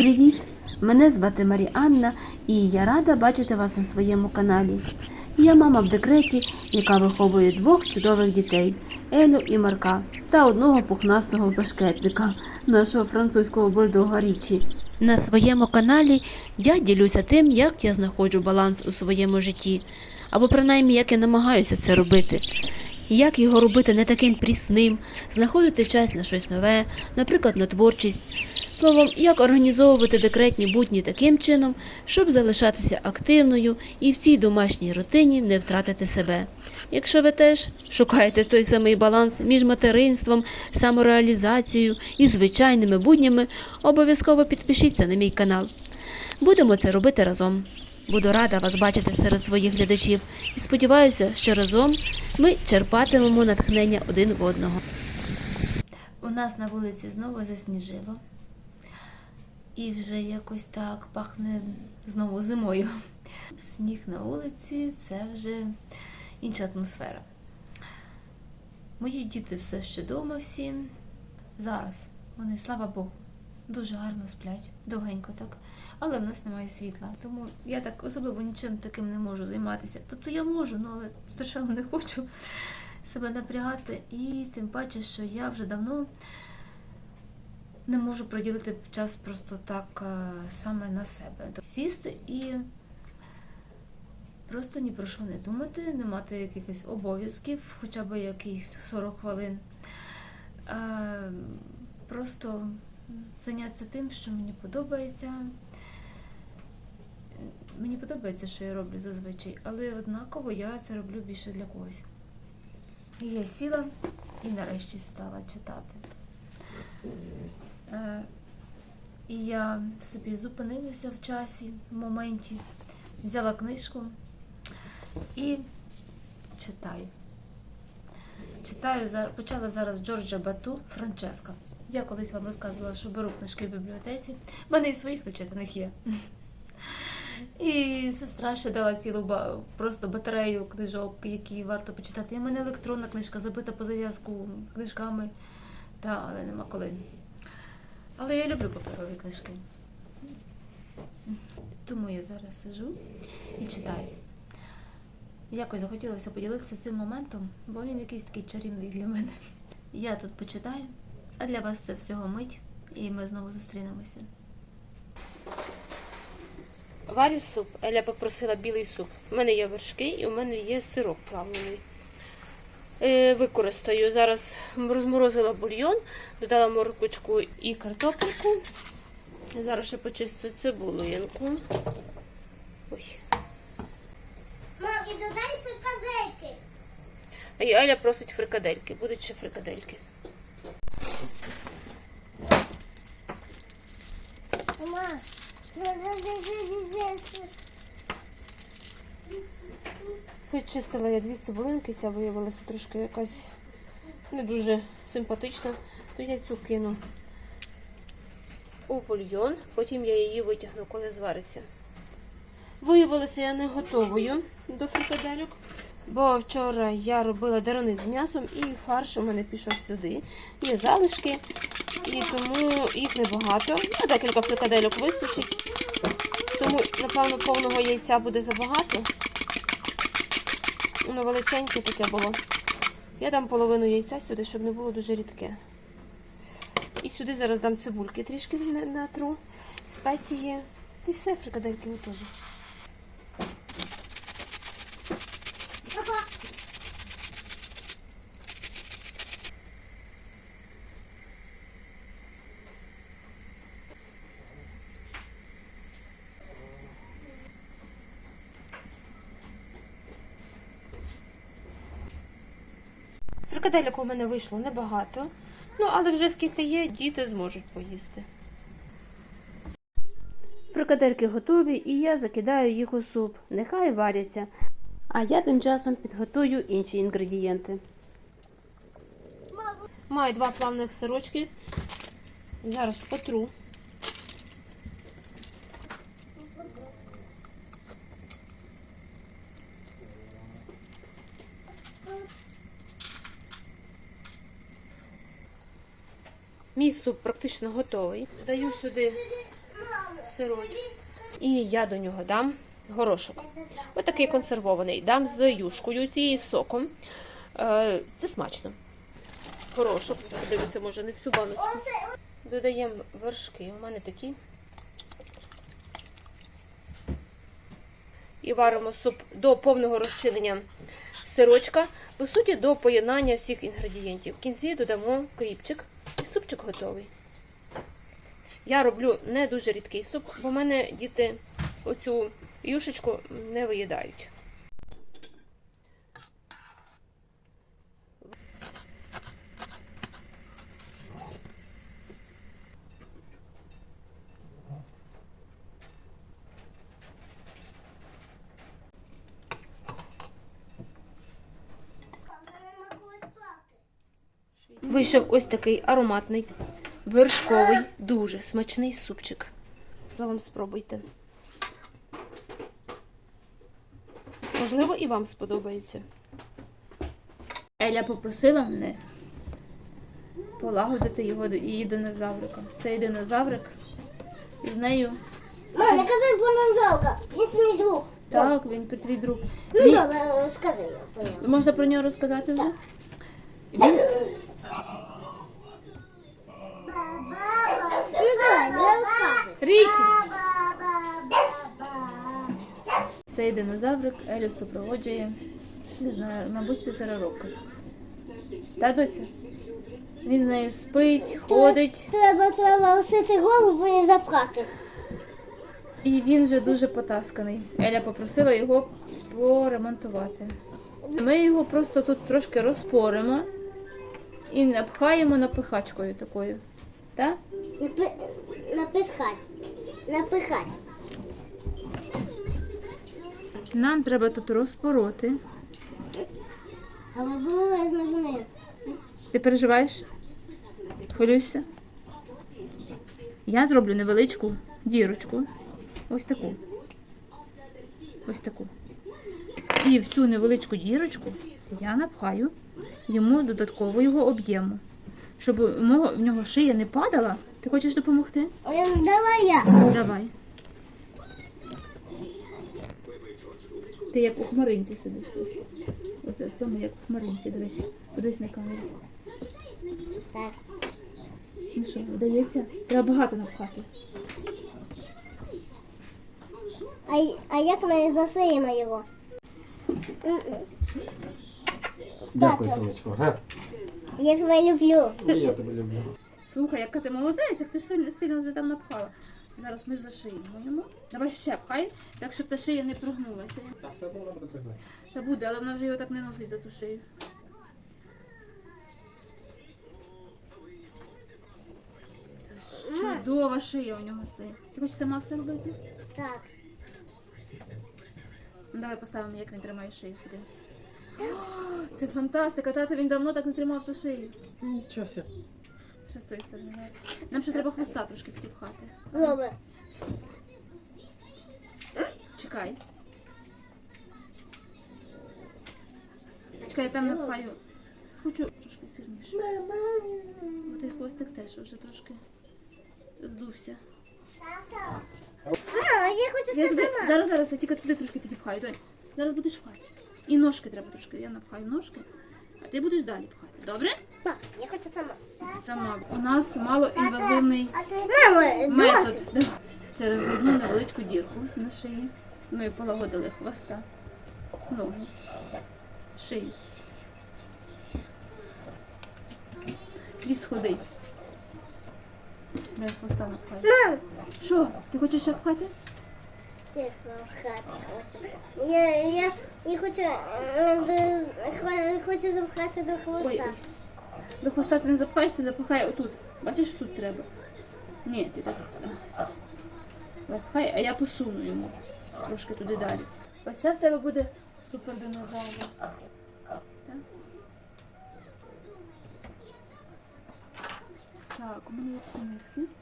Привіт! Мене звати Маріанна і я рада бачити вас на своєму каналі. Я мама в декреті, яка виховує двох чудових дітей Елю і Марка, та одного пухнастого башкетника, нашого французького бульдога Річі. На своєму каналі я ділюся тим, як я знаходжу баланс у своєму житті, або принаймні як я намагаюся це робити. Як його робити не таким прісним, знаходити час на щось нове, наприклад, на творчість. Словом, як організовувати декретні будні таким чином, щоб залишатися активною і в цій домашній рутині не втратити себе. Якщо ви теж шукаєте той самий баланс між материнством, самореалізацією і звичайними буднями, обов'язково підпишіться на мій канал. Будемо це робити разом. Буду рада вас бачити серед своїх глядачів і сподіваюся, що разом ми черпатимемо натхнення один в одного. У нас на вулиці знову засніжило. І вже якось так пахне знову зимою. Сніг на вулиці це вже інша атмосфера. Мої діти все ще вдома всі. Зараз вони, слава Богу, дуже гарно сплять, довгенько так. Але в нас немає світла. Тому я так особливо нічим таким не можу займатися. Тобто я можу, ну але страшенно не хочу себе напрягати. І тим паче, що я вже давно не можу приділити час просто так е, саме на себе. Сісти і просто ні про що не думати, не мати якихось обов'язків, хоча б якісь 40 хвилин. Е, Просто зайнятися тим, що мені подобається. Мені подобається, що я роблю зазвичай, але однаково я це роблю більше для когось. І я сіла і нарешті стала читати. Е, І я собі зупинилася в часі, в моменті, взяла книжку і читаю. Читаю почала зараз Джорджа Бату Франческа. Я колись вам розказувала, що беру книжки в бібліотеці. В мене і своїх начитаних є. І сестра ще дала цілу просто батарею книжок, які варто почитати. І в мене електронна книжка забита по зав'язку книжками, та, але нема коли. Але я люблю паперові книжки. Тому я зараз сижу і читаю. Якось захотілося поділитися цим моментом, бо він якийсь такий чарівний для мене. Я тут почитаю, а для вас це всього мить, і ми знову зустрінемося. Варю суп. Еля попросила білий суп. У мене є вершки і у мене є сирок плавлений. Е, використаю. Зараз розморозила бульйон, додала морквочку і картопельку. Зараз ще почистю цибулинку. Ой. Мам, додай фрикадельки. А і просить фрикадельки. Будуть ще фрикадельки. Мама. Почистила я дві цибулинки, ця виявилася трошки якась не дуже симпатична. То я цю кину у бульйон, потім я її витягну, коли звариться. Виявилася я не готовою до фрикадельок, бо вчора я робила дерони з м'ясом і фарш у мене пішов сюди. Є залишки, і тому їх небагато. Ну, декілька фрикадельок вистачить. Тому, напевно, повного яйця буде забагато. Воно величеньке таке було. Я дам половину яйця сюди, щоб не було дуже рідке. І сюди зараз дам цибульки трішки натру, спеції. І все, фрикадельки готові. Фрикаделек у мене вийшло небагато. Ну, але вже скільки є, діти зможуть поїсти. Фрикадельки готові, і я закидаю їх у суп. Нехай варяться. А я тим часом підготую інші інгредієнти. Маю два плавних сирочки. Зараз потру. Мій суп практично готовий. Даю сюди сирочок. І я до нього дам горошок. Отакий консервований. Дам з юшкою, цією соком. Е, Це смачно. Горошок, подивлюся, може, не всю баночку. Додаємо вершки. У мене такі. І варимо суп до повного розчинення сирочка. По суті, до поєднання всіх інгредієнтів. В кінці додамо кріпчик супчик готовий. Я роблю не дуже рідкий суп, бо в мене діти оцю юшечку не виїдають. Вийшов ось такий ароматний, вершковий, дуже смачний супчик. Вам спробуйте. Можливо, і вам сподобається. Еля попросила мене полагодити його до її динозаврика. Цей динозаврик з нею. Мам, не кази Бононзолка, він мій друг. Так, він твій друг. Ну Він- добре, нього. Можна про нього розказати вже? Він Річі! Цей динозаврик Елю супроводжує, не знаю, мабуть, півтора року. Та доця? Він з нею спить, ходить, Треба, треба носити голову і запхати. і він вже дуже потасканий. Еля попросила його поремонтувати. Ми його просто тут трошки розпоримо і напхаємо напихачкою такою. Так? Напи... Напихать. Напихать. Нам треба тут розпороти. Але було з ножним. Ти переживаєш? Хвилюєшся? Я зроблю невеличку дірочку. Ось таку. Ось таку. І в цю невеличку дірочку я напхаю йому додатково його об'єму. Щоб в нього шия не падала. Ти хочеш допомогти? Ем, Давай я. Давай. Ти як у хмаринці сидиш тут. Ось в цьому як у хмаринці, дивись. Подивись на камеру. Так. Ну що, вдається? Треба багато напхати. А, а як ми засиємо його? Дякую, сонечко. Га? Я тебе люблю. І я тебе люблю. Слухай, яка ти молодець, як ти сильно, сильно вже там напхала. Зараз ми зашиємо йому. Давай ще пхай, так щоб та шия не прогнулася. Так, все одно вона буде пригнати. Та буде, але вона вже його так не носить за ту шию. Чудова шия у нього стоїть. Ти хочеш сама все робити? Так. Ну, давай поставимо, як він тримає шию. Подивимося. О, Це фантастика, тато він давно так не тримав ту шию. Нічого себе. Ще з тої сторони. давай. Нам ще треба хвоста трошки підіпхати. Добре. Чекай. Чекай, я там напхаю. Хочу трошки сильніше. Бо той хвостик теж вже трошки здувся. Мама, я хочу Я туди, сама. зараз, зараз, я тільки туди трошки підіпхаю. Зараз будеш пхати. І ножки треба трошки. Я напхаю ножки, а ти будеш далі пхати. Добре? Так, я хочу сама. Сама. У нас малоінвазивний метод. Через одну невеличку дірку на шиї. Ми полагодили хвоста, ноги, шию. Хвіст ходить. Дай хвоста напхай. Що? Ти хочеш ще пхати? Всіх хати хочу. Я, я, я хочу, хочу запхати до Ой, хвоста. до хвоста ти не запхаєш, ти запхай отут. Бачиш, тут треба. Ні, ти так. Запхай, а я посуну йому трошки туди далі. Ось це в тебе буде супер динозавр. Так? Так, у мене є такі нитки.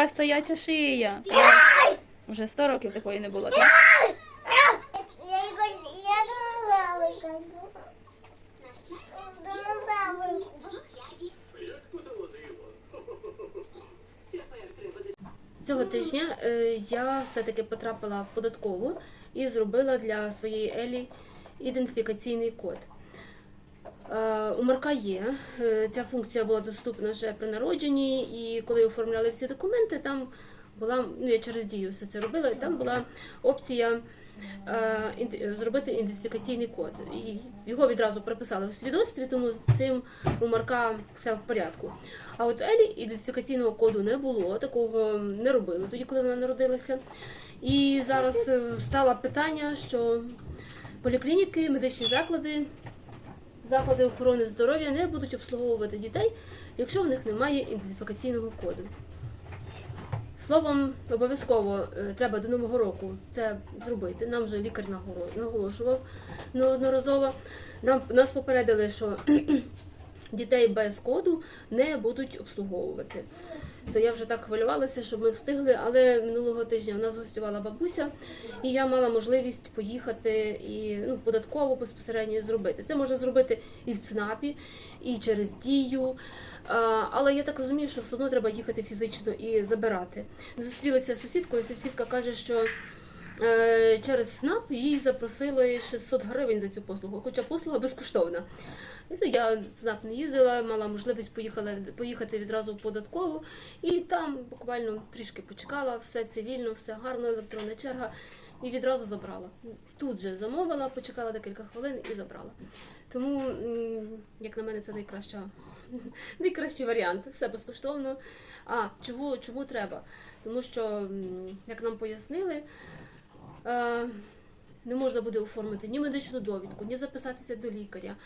Яка стояча шия. Вже 100 років такої не було. так? Цього тижня е, я все-таки потрапила в податкову і зробила для своєї Елі ідентифікаційний код. Е, У Марка є. Е, Ця функція була доступна вже при народженні, і коли оформляли всі документи, там була, ну я через дію все це робила, і там була опція е, зробити ідентифікаційний код. І його відразу прописали в свідоцтві, тому з цим у Марка все в порядку. А от Елі ідентифікаційного коду не було, такого не робили тоді, коли вона народилася. І зараз стало питання, що поліклініки, медичні заклади, заклади охорони здоров'я не будуть обслуговувати дітей, якщо в них немає ідентифікаційного коду. Словом, обов'язково е, треба до Нового року це зробити. Нам вже лікар наголошував неодноразово. Нам нас попередили, що дітей без коду не будуть обслуговувати. То я вже так хвилювалася, щоб ми встигли, але минулого тижня в нас гостювала бабуся, і я мала можливість поїхати і ну, податково безпосередньо зробити. Це можна зробити і в ЦНАПі, і через дію. Але я так розумію, що все одно треба їхати фізично і забирати. Зустрілася з сусідкою, сусідка каже, що через СНАП їй запросили 600 гривень за цю послугу, хоча послуга безкоштовна. Ну, я в не їздила, мала можливість поїхала, поїхати відразу в податкову, і там буквально трішки почекала, все цивільно, все гарно, електронна черга, і відразу забрала. Тут же замовила, почекала декілька хвилин і забрала. Тому, як на мене, це найкраща, найкращий варіант. Все безкоштовно. А чому, чому треба? Тому що, як нам пояснили, е, не можна буде оформити ні медичну довідку, ні записатися до лікаря,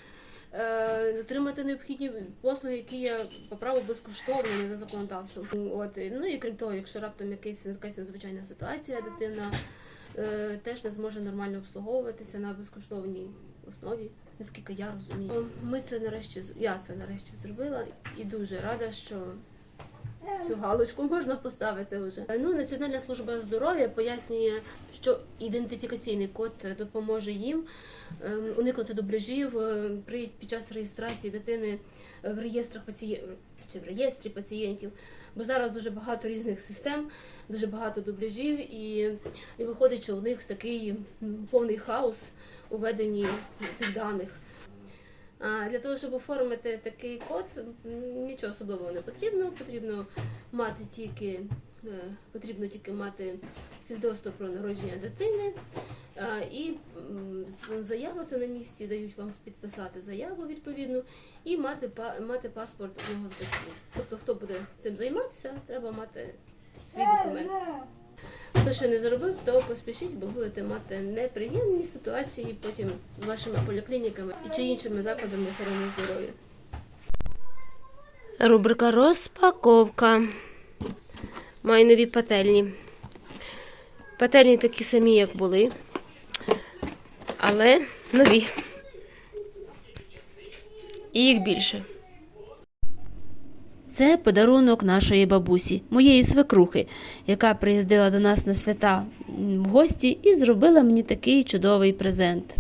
е, отримати необхідні послуги, які є по праву безкоштовними за законодавством. От ну і крім того, якщо раптом якийсь якась надзвичайна ситуація, дитина е, теж не зможе нормально обслуговуватися на безкоштовній основі. Наскільки я розумію, ми це нарешті я це нарешті зробила і дуже рада, що цю галочку можна поставити вже. Ну, Національна служба здоров'я пояснює, що ідентифікаційний код допоможе їм ем, уникнути дубляжів е, при під час реєстрації дитини в реєстрах пацієнтів чи в реєстрі пацієнтів. Бо зараз дуже багато різних систем, дуже багато дубляжів, і, і виходить, що у них такий повний хаос у веденні цих даних. А для того, щоб оформити такий код, нічого особливого не потрібно. Потрібно мати тільки е, потрібно тільки мати свідоцтво про народження дитини. І м, з- заява це на місці, дають вам підписати заяву відповідну і мати мати паспорт одного з батьків. Тобто, хто буде цим займатися, треба мати свій документ. Хто ще не зробив, то поспішіть, бо будете мати неприємні ситуації потім з вашими поліклініками і чи іншими закладами охорони здоров'я. Рубрика розпаковка. Маю нові пательні. Пательні такі самі, як були, але нові. І їх більше. Це подарунок нашої бабусі, моєї свекрухи, яка приїздила до нас на свята в гості і зробила мені такий чудовий презент.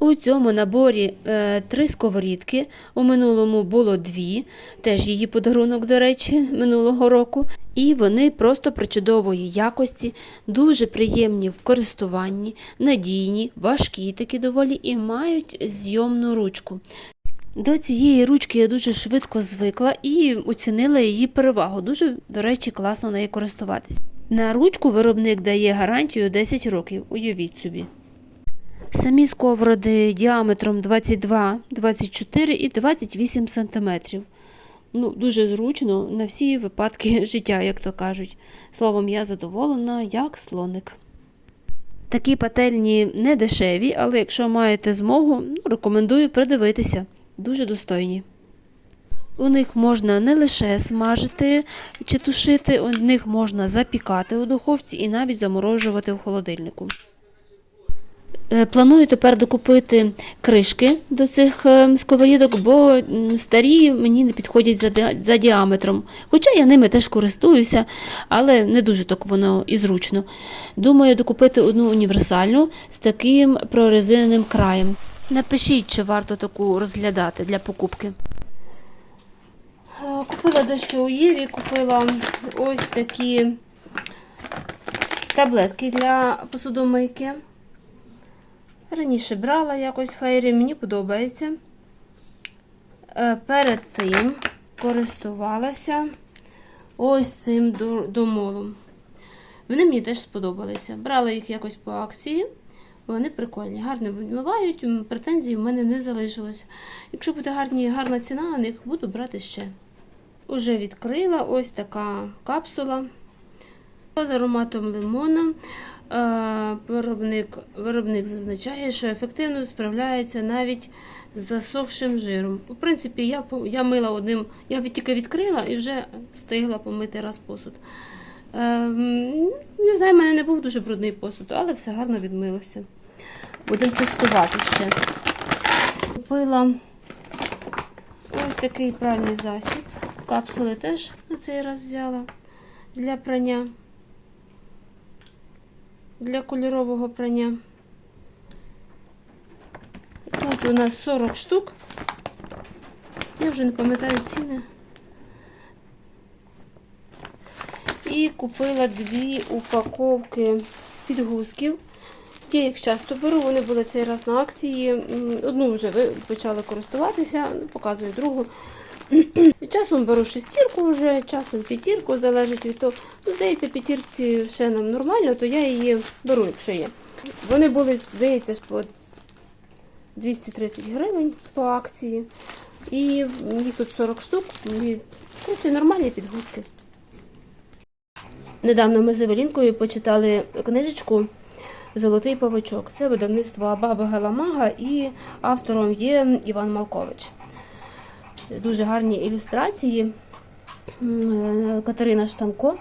У цьому наборі е, три сковорідки. У минулому було дві, теж її подарунок, до речі, минулого року. І вони просто причудової якості, дуже приємні в користуванні, надійні, важкі такі доволі і мають зйомну ручку. До цієї ручки я дуже швидко звикла і оцінила її перевагу. Дуже, до речі, класно нею користуватись. На ручку виробник дає гарантію 10 років, уявіть собі. Самі сковороди діаметром 22, 24 і 28 см. Ну, дуже зручно на всі випадки життя, як то кажуть. Словом, я задоволена, як слоник. Такі пательні не дешеві, але якщо маєте змогу, ну, рекомендую придивитися. Дуже достойні. У них можна не лише смажити чи тушити, у них можна запікати у духовці і навіть заморожувати в холодильнику. Е, Планую тепер докупити кришки до цих е, сковорідок, бо старі мені не підходять за, діаметром. Хоча я ними теж користуюся, але не дуже так воно і зручно. Думаю, докупити одну універсальну з таким прорезиненим краєм. Напишіть, чи варто таку розглядати для покупки. Е, Купила дещо у Єві, купила ось такі таблетки для посудомийки. Раніше брала якось фейрі, мені подобається. Е, Перед тим користувалася ось цим домолом. Вони мені теж сподобалися. Брала їх якось по акції. Вони прикольні, гарно відмивають, претензій в мене не залишилось. Якщо буде гарні, гарна ціна на них, буду брати ще. Уже відкрила ось така капсула з ароматом лимона. Е, Виробник, виробник зазначає, що ефективно справляється навіть з засохшим жиром. У принципі, я, я мила одним, я тільки відкрила і вже встигла помити раз посуд. Е, Не знаю, в мене не був дуже брудний посуд, але все гарно відмилося. Будемо тестувати ще. Купила ось такий пральний засіб. Капсули теж на цей раз взяла для прання, для кольорового прання. Тут у нас 40 штук. Я вже не пам'ятаю ціни. І купила дві упаковки підгузків. Я їх часто беру, вони були цей раз на акції. Одну вже почали користуватися, ну, показую другу. Часом беру шестірку вже, часом п'ятірку, залежить від того. Ну, здається, п'ятірці ще нам нормально, то я її беру, якщо є. Вони були, здається, по 230 гривень по акції. І їх тут 40 штук. І, коротше, нормальні підгузки. Недавно ми з Евелінкою почитали книжечку Золотий павичок. Це видавництво Баба Галамага і автором є Іван Малкович. Дуже гарні ілюстрації. Е, Катерина Штанко.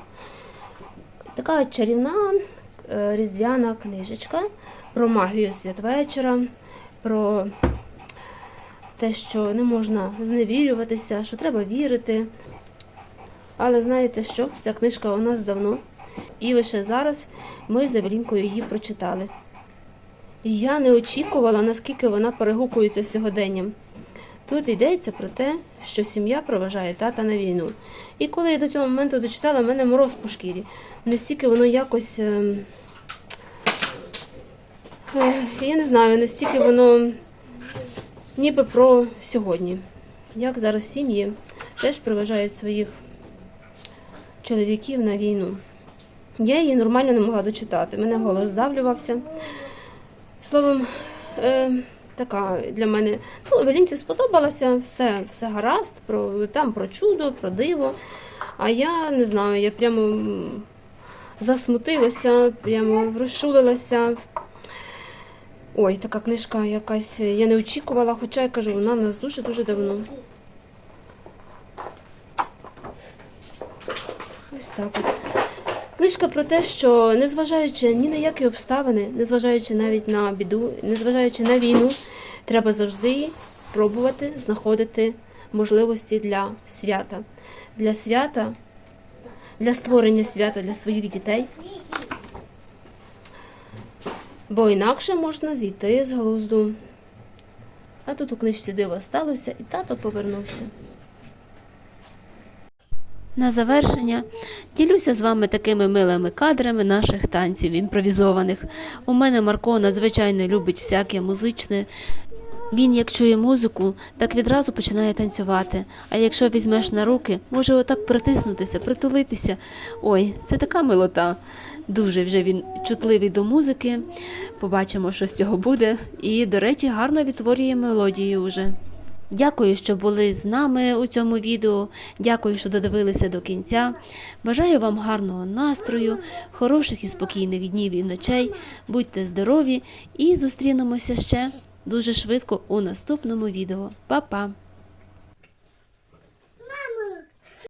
Така чарівна е, різдвяна книжечка про магію святвечора, про те, що не можна зневірюватися, що треба вірити. Але знаєте що? Ця книжка у нас давно. І лише зараз ми з Евелінкою її прочитали. Я не очікувала, наскільки вона перегукується сьогоденням. Тут йдеться про те, що сім'я проважає тата на війну. І коли я до цього моменту дочитала, в мене мороз по шкірі. Настільки воно якось. ем, Я не знаю, настільки воно ніби про сьогодні. Як зараз сім'ї теж проважають своїх чоловіків на війну. Я її нормально не могла дочитати. Мене голос здавлювався. Словом, е, така для мене. Ну, Евелінці сподобалася, все, все гаразд, про, там про чудо, про диво. А я не знаю, я прямо засмутилася, прямо розшулилася. Ой, така книжка якась, я не очікувала, хоча я кажу, вона в нас дуже-дуже давно. Ось так от. Книжка про те, що незважаючи ні на які обставини, незважаючи навіть на біду, незважаючи на війну, треба завжди пробувати знаходити можливості для свята. Для свята, для створення свята для своїх дітей. Бо інакше можна зійти з глузду. А тут у книжці диво сталося, і тато повернувся. На завершення ділюся з вами такими милими кадрами наших танців імпровізованих. У мене Марко надзвичайно любить всяке музичне. Він, як чує музику, так відразу починає танцювати. А якщо візьмеш на руки, може отак притиснутися, притулитися. Ой, це така милота. Дуже вже він чутливий до музики. Побачимо, що з цього буде. І, до речі, гарно відтворює мелодію вже. Дякую, що були з нами у цьому відео. Дякую, що додивилися до кінця. Бажаю вам гарного настрою, хороших і спокійних днів і ночей. Будьте здорові і зустрінемося ще дуже швидко у наступному відео. Па-па!